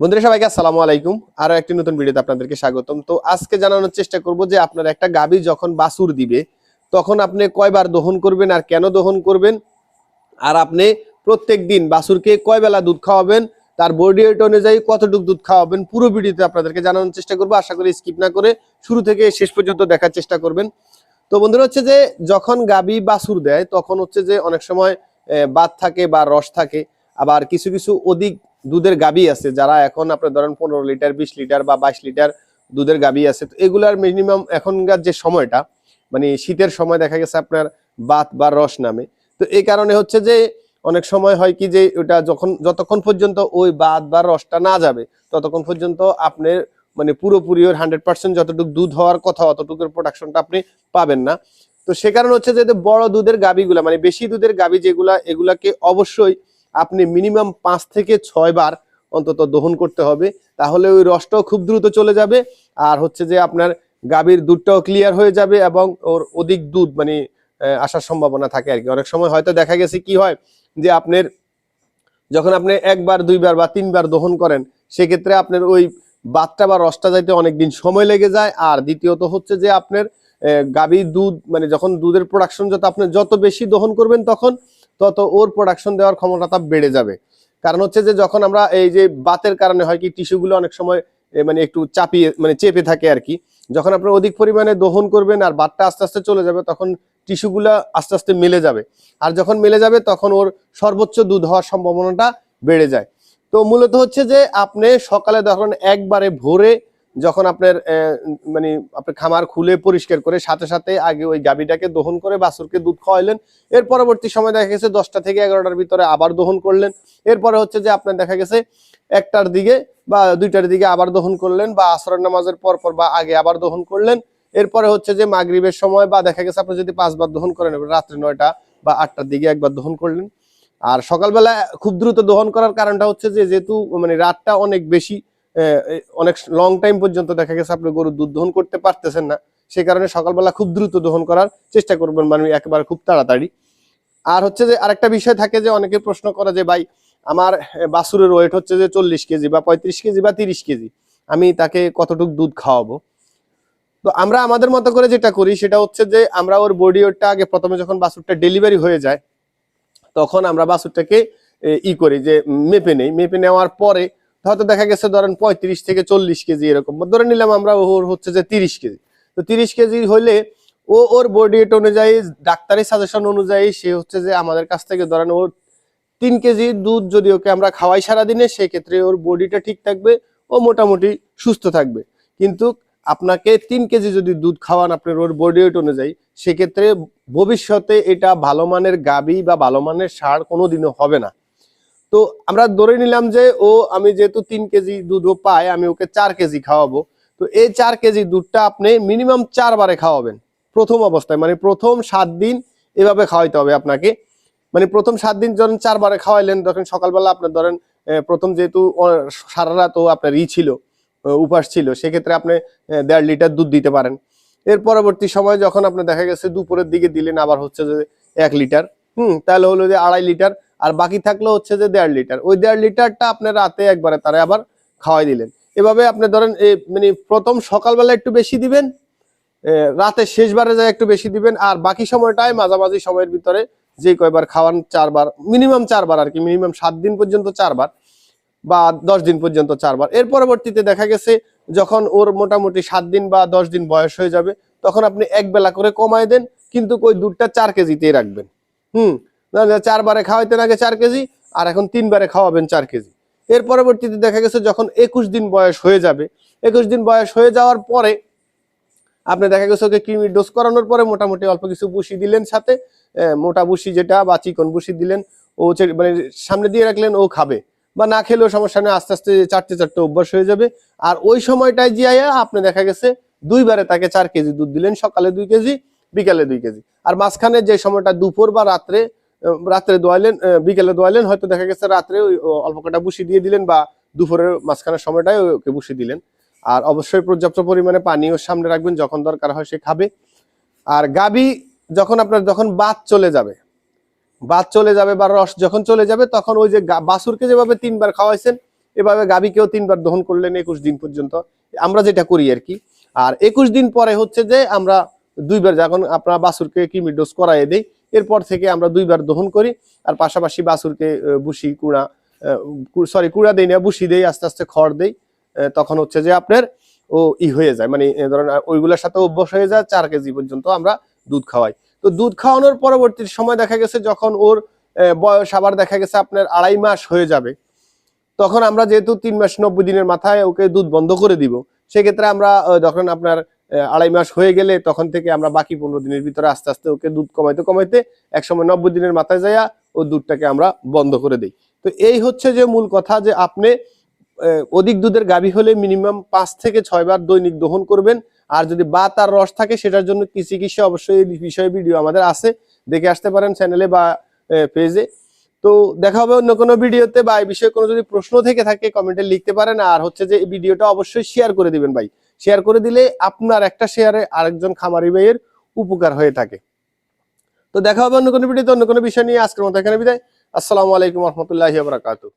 বন্ধুরা, সবাইকে আসসালামু আলাইকুম। আরও একটি নতুন ভিডিওতে আপনাদেরকে স্বাগতম। তো আজকে জানানোর চেষ্টা করব যে আপনার একটা গাবি যখন বাছুর দিবে, তখন আপনি কয়বার দহন করবেন আর কেন দহন করবেন? আর আপনি প্রত্যেক দিন বাছুরকে কয় বেলা দুধ খাওয়াবেন? তার বডি ওয়েট অনুযায়ী কতটুকু দুধ খাওয়াবেন? পুরো ভিডিওতে আপনাদেরকে জানানোর চেষ্টা করব। আশা করি স্কিপ না করে শুরু থেকে শেষ পর্যন্ত দেখার চেষ্টা করবেন। তো বন্ধুরা, হচ্ছে যে যখন গাবি বাছুর দেয়, তখন হচ্ছে যে অনেক সময় বাত থাকে বা রস থাকে। আবার কিছু কিছু অধিক দুধের গাবি আছে, যারা এখন আপনার ধরেন পনেরো লিটার, বিশ লিটার বা বাইশ লিটার দুধের গাবি আছে। তো এগুলার মিনিমাম এখনকার যে সময়টা মানে শীতের সময় দেখা গেছে আপনার বাত বা রস নামে। তো এই কারণে হচ্ছে যে অনেক সময় হয় কি যে ওটা যখন, যতক্ষণ পর্যন্ত ওই বাত বা রসটা না যাবে, ততক্ষণ পর্যন্ত আপনার মানে পুরোপুরি ওর হান্ড্রেড পার্সেন্ট যতটুকু দুধ হওয়ার কথা, অতটুকুর প্রোডাকশনটা আপনি পাবেন না। তো সে কারণে হচ্ছে যে বড় দুধের গাবিগুলা মানে বেশি দুধের গাবি যেগুলা, এগুলাকে অবশ্যই আপনি মিনিমাম পাঁচ থেকে ছয় বার অন্তত দহন করতে হবে। তাহলে ওই রসটাও খুব দ্রুত চলে যাবে। আর হচ্ছে যে আপনার গাভীর দুধটাও ক্লিয়ার হয়ে যাবে এবং ওর অধিক দুধ মানে আসার সম্ভাবনা থাকে আর কি অনেক সময় হয়তো দেখা গেছে কি হয় যে আপনার যখন আপনি একবার, দুইবার বা তিনবার দহন করেন, সেক্ষেত্রে আপনার ওই বাতটা বা রসটা যাইতে অনেকদিন সময় লেগে যায়। আর দ্বিতীয়ত হচ্ছে যে আপনার গাভীর দুধ মানে যখন দুধের প্রোডাকশন যত আপনি যত বেশি দহন করবেন তখন তত ওর প্রোডাকশন দেওয়ার ক্ষমতাটা বেড়ে যাবে। কারণ হচ্ছে যে যখন আমরা এই যে বাতের কারণে হয় কি, টিস্যুগুলো অনেক সময় মানে একটু চাপিয়ে মানে চেপে থাকে আর কি, যখন আপনার অধিক পরিমাণে দহন করবেন আর বাতটা আস্তে আস্তে চলে যাবে, তখন টিস্যুগুলো আস্তে আস্তে মিলে যাবে। আর যখন মিলে যাবে, তখন ওর সর্বোচ্চ দুধ হওয়ার সম্ভাবনাটা বেড়ে যায়। তো মূলত হচ্ছে যে আপনি সকালে যখন একবারে ভোরে যখন আপনার মানে আপনার খামার খুলে পরিষ্কার করে সাথে সাথে আগে ওই গাবিটাকে দহন করে বাছুরকে দুধ খাওয়াইলেন। এর পরবর্তী সময় দেখা গেছে দশটা থেকে এগারোটার ভিতরে আবার দহন করলেন। এরপরে হচ্ছে যে আপনার দেখা গেছে একটার দিকে বা দুইটার দিকে আবার দহন করলেন বা আসরের নামাজের পর পর বা আগে আবার দহন করলেন। এরপরে হচ্ছে যে মাগরিবের সময় বা দেখা গেছে আপনি যদি পাঁচবার দহন করেন রাত্রে নয়টা বা আটটার দিকে একবার দহন করলেন। আর সকালবেলা খুব দ্রুত দহন করার কারণটা হচ্ছে যে যেহেতু মানে রাতটা অনেক বেশি অনেক লং টাইম পর্যন্ত দেখা গেছে আপনি গরুর দুধ দহন করতে পারতেছেন না। সেই কারণে সকালবেলা খুব দ্রুত দহন করার চেষ্টা করবেন মানে একেবারে খুব তাড়াতাড়ি। আর হচ্ছে যে আরেকটা বিষয় থাকে যে অনেকে প্রশ্ন করে যে ভাই আমার আহ, বাছুরের ওয়েট হচ্ছে যে চল্লিশ কেজি বা পঁয়ত্রিশ কেজি বা তিরিশ কেজি। আমি তাকে কতটুক দুধ খাওয়াবো? তো আমরা আমাদের মতো করে যেটা করি সেটা হচ্ছে যে আমরা ওর বডি ওয়েটটা আগে প্রথমে যখন বাছুরটা ডেলিভারি হয়ে যায় তখন আমরা বাছুরটাকে এ, ই করি যে মেপে নেই। মেপে নেওয়ার পরে হয়তো দেখা গেছে ধরেন পঁয়ত্রিশ থেকে চল্লিশ কেজি এরকম। ধরে নিলাম আমরা ওর হচ্ছে যে তিরিশ কেজি। তো তিরিশ কেজি হলে ও ওর বডি ওয়েট অনুযায়ী ডাক্তারের সাজেশন অনুযায়ী সে হচ্ছে যে আমাদের কাছ থেকে ধরেন ওর তিন কেজি দুধ যদি ওকে আমরা খাওয়াই সারাদিনে, সেক্ষেত্রে ওর বডিটা ঠিক থাকবে, ও মোটামুটি সুস্থ থাকবে। কিন্তু আপনাকে তিন কেজি যদি দুধ খাওয়ান আপনার ওর বডি ওয়েট অনুযায়ী, সেক্ষেত্রে ভবিষ্যতে এটা ভালো মানের গাবি বা ভালো মানের সার কোনোদিনও হবে না। তো আমরা ধরে নিলাম যে ও, আমি যেহেতু তিন কেজি দুধও পাই, আমি ওকে চার কেজি খাওয়াবো। তো এই চার কেজি দুধটা আপনি মিনিমাম চারবারে খাওয়াবেন, প্রথম অবস্থায়। মানে প্রথম সাত দিন এভাবে খাওয়াইতে হবে আপনাকে। মানে প্রথম সাত দিন যখন চারবারে খাওয়াইলেন তখন সকালবেলা আপনার ধরেন প্রথম যেহেতু সারা রাত ও আপনার ই ছিল উপাস ছিল, সেক্ষেত্রে আপনি দেড় লিটার দুধ দিতে পারেন। এর পরবর্তী সময় যখন আপনি দেখা গেছে দুপুরের দিকে দিলেন, আবার হচ্ছে যে এক লিটার, হুম, তাহলে হলো যে আড়াই লিটার আর বাকি থাকল হচ্ছে যে দেড় লিটার। ওই দেড় লিটারটা আপনি রাতে একবারে তারা আবার খাওয়াই দিলেন। এভাবে আপনি ধরেন মানে প্রথম সকালবেলা একটু বেশি দিবেন রাতে শেষবারে যায় একটু বেশি দিবেন, আর বাকি সময়টায় মাঝামাঝি সময়ের ভিতরে যে কয়বার খাওয়ান চারবার, মিনিমাম চারবার আর কি, মিনিমাম সাত দিন পর্যন্ত চারবার বা দশ দিন পর্যন্ত চারবার। এর পরবর্তীতে দেখা গেছে যখন ওর মোটামুটি সাত দিন বা দশ দিন বয়স হয়ে যাবে, তখন আপনি এক বেলা করে কমায় দেন, কিন্তু ওই দুধটা চার কেজিতেই রাখবেন। হুম চারবারে খাওয়াইতেন আগে চার কেজি, আর এখন তিনবারে খাওয়াবেন চার কেজি। এর পরবর্তীতে দেখা গেছে যখন একুশ দিন বয়স হয়ে যাবে, একুশ দিন বয়স হয়ে যাওয়ার পরে আপনি দেখা গেছে ওকে কৃমির ডোজ করানোর পরে মোটামুটি অল্প কিছু বুসি দিলেন সাথে মোটা বুসি যেটা বা চিকন বুসি দিলেন, ও মানে সামনে দিয়ে রাখলেন, ও খাবে। বা না খেলেও সমস্যা নেই, আস্তে আস্তে চারটে চারটে অভ্যাস হয়ে যাবে। আর ওই সময়টায় জিয়াইয়া আপনি দেখা গেছে দুইবারে তাকে চার কেজি দুধ দিলেন, সকালে দুই কেজি, বিকালে দুই কেজি। আর মাঝখানে যে সময়টা দুপুর বা রাত্রে রাত্রে দোয়াইলেন আহ, বিকেলে দোয়াইলেন হয়তো দেখা গেছে রাত্রে ওই অল্প কটা বুসি দিয়ে দিলেন বা দুপুরের মাঝখানের সময়টায় ওকে বুসি দিলেন। আর অবশ্যই পর্যাপ্ত পরিমাণে পানিও সামনে রাখবেন যখন দরকার হয় সে খাবে। আর গাবি যখন আপনার যখন বাত চলে যাবে বাত চলে যাবে বা রস যখন চলে যাবে তখন ওই যে বাছুরকে যেভাবে তিনবার খাওয়াইছেন এভাবে গাবিকেও তিনবার দহন করলেন একুশ দিন পর্যন্ত। আমরা যেটা করি আর কি। আর একুশ দিন পরে হচ্ছে যে আমরা দুইবার যখন আপনার বাছুরকে কিমি ডোজ করাই দেই এরপর থেকে আমরা দুইবার দহন করি, আর পাশাপাশি বাছুরকে বুসি কুড়া সরি কুড়া দেই না বুসি দেই, আস্তে আস্তে খড় দেই তখন হচ্ছে যে আপনার ও ই হয়ে যায়। মানে ধরেন ওইগুলোর সাথে অভ্যাস হয়ে যায়, চার কেজি পর্যন্ত আমরা দুধ খাওয়াই। তো দুধ খাওয়ানোর পরবর্তী সময় দেখা গেছে, যখন ওর বয়স আবার দেখা গেছে আপনার আড়াই মাস হয়ে যাবে, তখন আমরা যেহেতু তিন মাস নব্বই দিনের মাথায় ওকে দুধ বন্ধ করে দিব, সেক্ষেত্রে আমরা যখন আপনার আড়াই মাস হয়ে গেলে তখন থেকে আমরা বাকি পনেরো দিনের ভিতরে আস্তে আস্তে ওকে দুধ কমাইতে কমাইতে একসময় নব্বই দিনের মাথায় যাইয়া ও দুধটাকে আমরা বন্ধ করে দিই। তো এই হচ্ছে যে মূল কথা যে আপনি অধিক দুধের গাভী হলে মিনিমাম পাঁচ থেকে ছয় বার দৈনিক দহন করবেন। আর যদি বা তার রস থাকে সেটার জন্য কিছু কিছু অবশ্যই এই বিষয়ে ভিডিও আমাদের আছে। দেখে আসতে পারেন চ্যানেলে বা পেজে তো দেখা হবে অন্য কোনো ভিডিওতে বা এই বিষয়ে কোনো যদি প্রশ্ন থেকে থাকে কমেন্টে লিখতে পারেন। আর হচ্ছে যে এই ভিডিওটা অবশ্যই শেয়ার করে দিবেন ভাই। শেয়ার করে দিলে আপনার একটা শেয়ারে আরেকজন খামারি ভাইয়ের উপকার হয়ে থাকে। তো দেখা হবে অন্য কোনো ভিডিওতে, অন্য কোনো বিষয় নিয়ে। আজকের মতো এখানে বিদায়। আসসালামু আলাইকুম রহমতুল্লাহি বারাকাতু